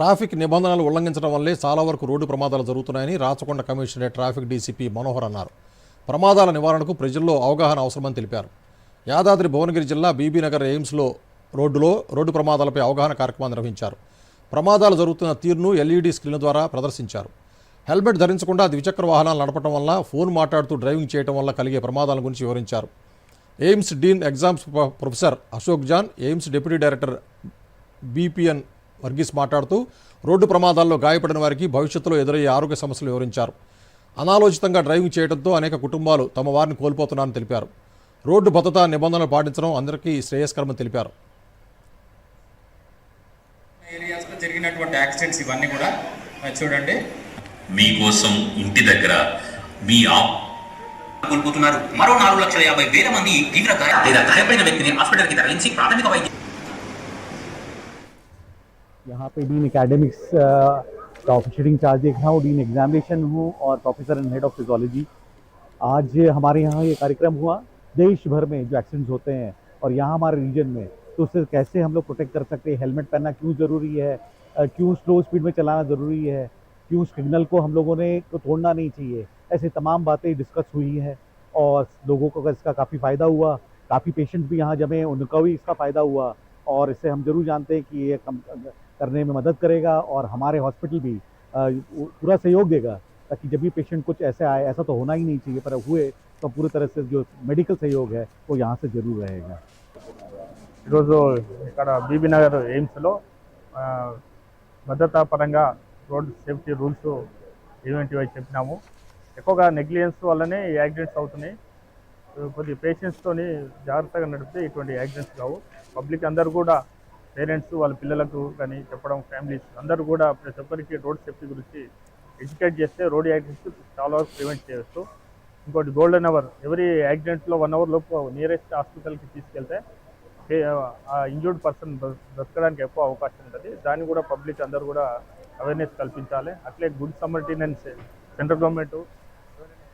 Traffic నిబంధనలు ఉల్లంఘించడం వల్లే చాలా వరకు రోడ్డు ప్రమాదాలు జరుగుతున్నాయని Rachakonda commissionerate traffic DCP Manohar అన్నారు. ప్రమాదాల నివారణకు ప్రజల్లో అవగాహన అవసరమని తెలిపారు. యాదాద్రి భువనగిరి జిల్లా బీబీనగర్ ఎయిమ్స్లో రోడ్డులో రోడ్డు ప్రమాదాలపై అవగాహన కార్యక్రమం నిర్వహించారు. ప్రమాదాలు జరుగుతున్న తీరును ఎల్ఈడీ స్క్రీన్ ద్వారా ప్రదర్శించారు. హెల్మెట్ ధరించకుండా ద్విచక్ర వాహనాలు నడపడం వల్ల ఫోన్ మాట్లాడుతూ డ్రైవింగ్ చేయడం వల్ల కలిగే ప్రమాదాల గురించి వివరించారు. AIIMS dean exams pro- professor Ashok John AIIMS deputy director BPN Varghese మాట్లాడుతూ రోడ్డు ప్రమాదాల్లో గాయపడిన వారికి భవిష్యత్తులో ఎదురయ్యే ఆరోగ్య సమస్యలు వివరించారు. అనాలోచితంగా డ్రైవింగ్ చేయడంతో అనేక కుటుంబాలు తమ వారిని కోల్పోతున్నారని తెలిపారు. రోడ్డు భద్రతా నిబంధనలు పాటించడం అందరికీ శ్రేయస్కరమని తెలిపారు. ఏరియాస్లో జరిగినటువంటి యాక్సిడెంట్స్ ఇవన్నీ కూడా ఆ, చూడండి. మీకోసం ఇంటి దగ్గర మీ ఆప్ కోల్పోతున్నారు. మరో నాలుగు లక్షల యాభై వేల మంది తీవ్ర గాయ లేదా గాయపడిన వ్యక్తిని హాస్పిటల్కి తరలించి ప్రాథమిక వైద్య यहाँ पे डीन एकेडमिक्स का ऑफिसरिंग चार्ज देख रहा हूँ। डीन एग्जामिनेशन हूँ और professor and head of physiology आज हमारे यहाँ ये कार्यक्रम हुआ देश भर में जो एक्सीडेंट्स होते हैं और यहाँ हमारे रीजन में। तो उससे कैसे हम लोग प्रोटेक्ट कर सकते हैं? हेलमेट पहनना क्यों ज़रूरी है? क्यों स्लो स्पीड में चलाना ज़रूरी है? क्यों सिग्नल को हम लोगों ने को तोड़ना नहीं चाहिए? ऐसे तमाम बातें डिस्कस हुई हैं और लोगों को इसका काफ़ी फ़ायदा हुआ। काफ़ी पेशेंट्स भी यहाँ जमे, उनका भी इसका फ़ायदा हुआ। और इससे हम जरूर जानते हैं कि ये कम करने में मदद करेगा और हमारे हॉस्पिटल भी अ, पूरा सहयोग देगा ताकि जब भी पेशेंट कुछ ऐसे आए ऐसा तो होना ही नहीं चाहिए पर हुए तो पूरी तरह से जो मेडिकल सहयोग है वो यहाँ से जरूर रहेगा ఈరోజు ఇక్కడ బీబీ నగర్ ఎయిమ్స్లో ఆ, భద్రతా పరంగా రోడ్ సేఫ్టీ రూల్స్ ఏమేంటివో చెప్పినాము ఎక్కువగా నెగ్లిజెన్స్ వల్లనే ఈ యాక్సిడెంట్స్ అవుతున్నాయి కొద్ది పేషెంట్స్తోని జాగ్రత్తగా నడిపితే ఇటువంటి యాక్సిడెంట్స్ కావు పబ్లిక్ అందరూ కూడా పేరెంట్స్ వాళ్ళ పిల్లలకు కానీ చెప్పడం ఫ్యామిలీస్ అందరూ కూడా ప్రతి ఒక్కరికి రోడ్ సేఫ్టీ గురించి ఎడ్యుకేట్ చేస్తే రోడ్ యాక్సిడెంట్స్ చాలా వరకు ప్రివెంట్ చేయవచ్చు ఇంకోటి గోల్డెన్ అవర్ ఎవరీ యాక్సిడెంట్లో వన్ అవర్ లోపు నియరెస్ట్ హాస్పిటల్కి తీసుకెళ్తే ఆ ఇంజూర్డ్ పర్సన్ బ్రతకడానికి ఎక్కువ అవకాశం ఉంటుంది. దాన్ని కూడా పబ్లిక్ అందరూ కూడా అవేర్నెస్ కల్పించాలి. అట్లే గుడ్ సమర్టీనెన్స్ సెంట్రల్ గవర్నమెంట్